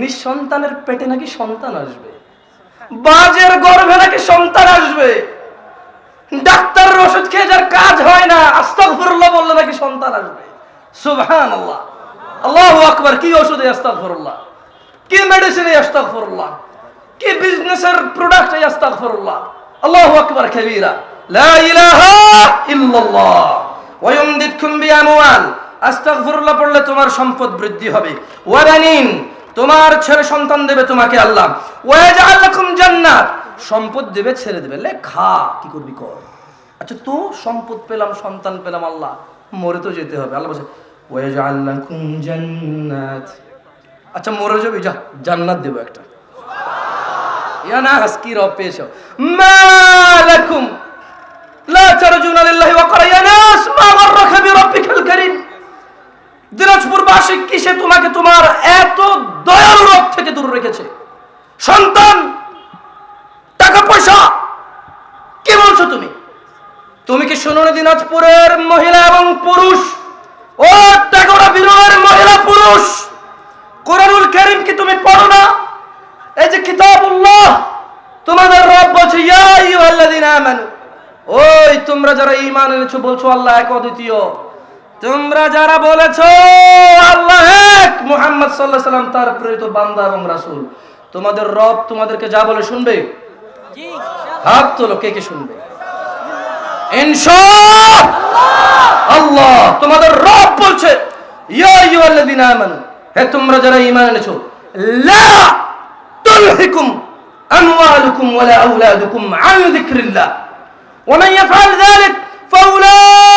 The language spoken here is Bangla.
নিঃসন্তানের পেটে নাকি সন্তান আসবে? বাজের গর্ভে নাকি সন্তান আসবে? ডাক্তারের ওষুধ খেয়ে যার কাজ হয় না, আস্তাগফিরুল্লাহ বললে নাকি সন্তান আসবে? সুবহানাল্লাহ। আল্লাহু আকবার, কি ওষুধে আস্তাগফিরুল্লাহ? কি মেডিসিনে আস্তাগফিরুল্লাহ? কি বিজনেসের প্রোডাক্ট আস্তাগফিরুল্লাহ? আল্লাহু আকবার, কাবীরা। লা ইলাহা ইল্লাল্লাহ। ওয়া ইউমদিদকুম বিআমওয়াল পড়লে তোমার সম্পদ বৃদ্ধি হবে। ওয়া বানিন তোমার ছেলে সন্তান দেবে তোমাকে আল্লাহ। ওয়া ইয়াজআল লাকুম জান্নাত। সম্পদ দেবে, ছেড়ে দেবে। লে, খা, কি করবি কর। আচ্ছা তো সম্পদ পেলাম, সন্তান পেলাম, আল্লাহ। মরে তো যেতে হবে। আল্লাহ বলছে ওয়া ইয়াজআল লাকুম জান্নাত। আচ্ছা মরে যাবি, যা, জান্নাত দেবো একটা। ইয়া না হাসকি রব পেয়েছ মালাকুম তোমাকে তোমার এত দয়ালু রব থেকে দূর রেখেছে। সন্তান, টাকা পয়সা, কি বলছো তুমি? তুমি কি শোনো দিনাজপুরের মহিলা এবং পুরুষ? ও টাকা বিরোধের মহিলা পুরুষ! কোরআনুল কারীম কি তুমি পড়ো না? এই যে কিতাবুল্লাহ, তোমাদের রব বলছে, ইয়া আইয়ুহাল্লাযীনা আমানু। ওই, তোমরা যারা ঈমান এনেছো, বলছো, আল্লাহ এক অদ্বিতীয়। তোমরা যারা বলেছ, আল্লাহ আলাইহি সাল্লাম তার প্রেরিত বান্দা এবং রাসূল। তোমাদের রব তোমাদেরকে যা বলে শুনবে হাত তোলো কে কে শুনবে? আল্লাহ তোমাদের রব বলছে হে তোমরা যারা ঈমান এনেছো লা তুলহিকুম আমওয়ালুকুম ওয়ালা আওলাদুকুম আন যিকরিল্লাহ। ওয়া মান ইয়াফআল যালিক ফাউলাইক